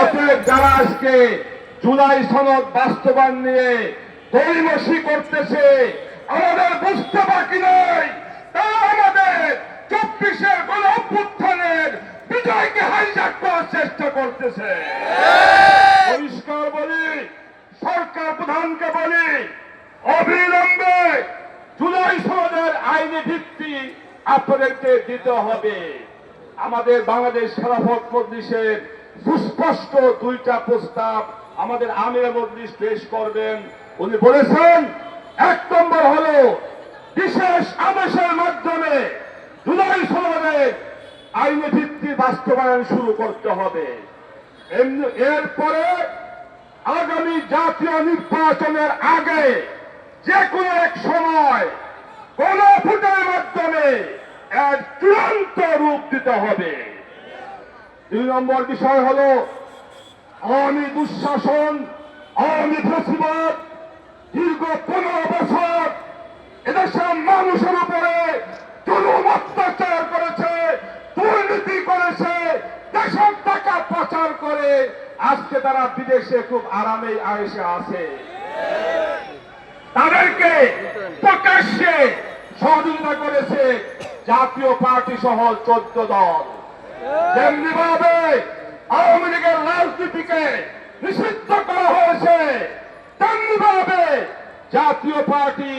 অতএব যারা আজকে জুলাই সনদ বাস্তবায়ন নিয়ে দৈমসি করতেছে, আমাদের বুঝতে বাকি নয় তারা আমাদের চব্বিশের গণ অভ্যুত্থানের বিজয়কে হাইজাক করার চেষ্টা করতেছে। পরিষ্কার বলি, সরকার প্রধানকে বলি, অবিলম্বে জুলাই সনদের আইনি ভিত্তি আপনাদেরকে দিতে হবে। আমাদের বাংলাদেশ খেলাফত মজলিসের সুস্পষ্ট দুইটা প্রস্তাব আমাদের আমির মজলিস পেশ করবেন। উনি বলেছেন, এক নম্বর হলো বিশেষ আদেশের মাধ্যমে জুলাই সনদের আইনি ভিত্তি বাস্তবায়ন শুরু করতে হবে। এরপরে আগামী জাতীয় নির্বাচনের আগে যে কোনো এক সময় গণভোটের মাধ্যমে এক চূড়ান্ত রূপ দিতে হবে। দুই নম্বর বিষয় হল আওয়ামী দুঃশাসন আওয়ামী ফেসিবাদ দীর্ঘ পনেরো বছর এদেশের মানুষের উপরে জুলুম অত্যাচার করেছে, দুর্নীতি করেছে, দেশের টাকা পাচার করে। আজকে তারা বিদেশে খুব আরামে আয়েসে আছে। তাদেরকে প্রকাশ্যে সহযোগিতা করেছে জাতীয় পার্টি সহ চোদ্দ দল। তেমনি ভাবে আওয়ামী লীগের রাজনীতিকে নিষিদ্ধ করা হয়েছে তেমনি ভাবে জাতীয় পার্টি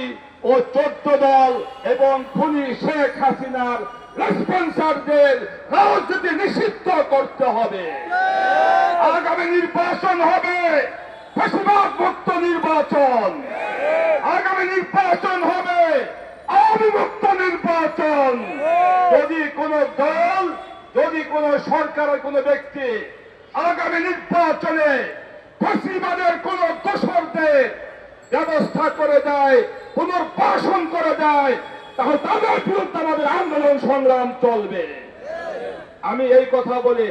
ও চোদ্দ দল এবং খুনি শেখ হাসিনার রেসপন্সারদের রাজনীতি নিষিদ্ধ করতে হবে। আগামী নির্বাচন হবে ফেসিবাদ মুক্ত নির্বাচন। আগামী নির্বাচন হবে অবিমুক্ত নির্বাচন যদি কোন দল, যদি কোন সরকারের কোন ব্যক্তি আগামী নির্বাচনে ফেসিবাদের কোন দোষরদের ব্যবস্থা করে দেয়, পুনর্বাসন করে দেয়, তাহলে তাদের বিরুদ্ধে আমাদের আন্দোলন সংগ্রাম চলবে। আমি এই কথা বলে।